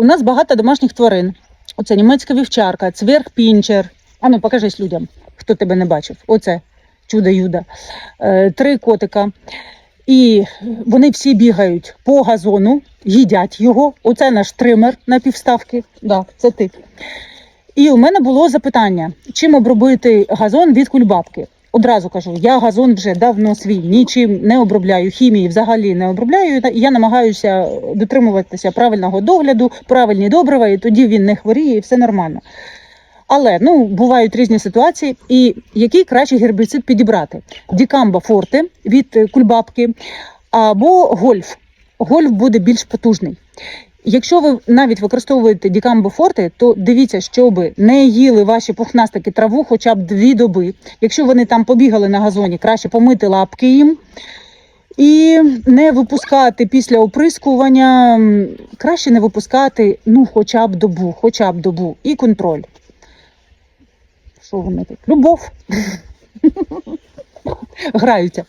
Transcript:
У нас багато домашніх тварин. Оце німецька вівчарка, цвіркпінчер. А ну покажись людям, хто тебе не бачив. Оце чудо юда. Е, три котика. І вони всі бігають по газону, їдять його. Оце наш тример на півставки. Да, це ти. І у мене було запитання: чим обробити газон від кульбабки? Одразу кажу, я газон вже давно свій, нічим не обробляю, хімії взагалі не обробляю. і Я намагаюся дотримуватися правильного догляду, правильні добрива, і тоді він не хворіє, і все нормально. Але ну бувають різні ситуації, і який кращий гербіцид підібрати? Дікамба форте від кульбабки або гольф. Гольф буде більш потужний. Якщо ви навіть використовуєте дікамбо форте, то дивіться, щоб не їли ваші пухнастики траву хоча б дві доби. Якщо вони там побігали на газоні, краще помити лапки їм. І не випускати після оприскування, краще не випускати ну, хоча б добу, хоча б добу. І контроль. Що вони тут? Любов. Граються.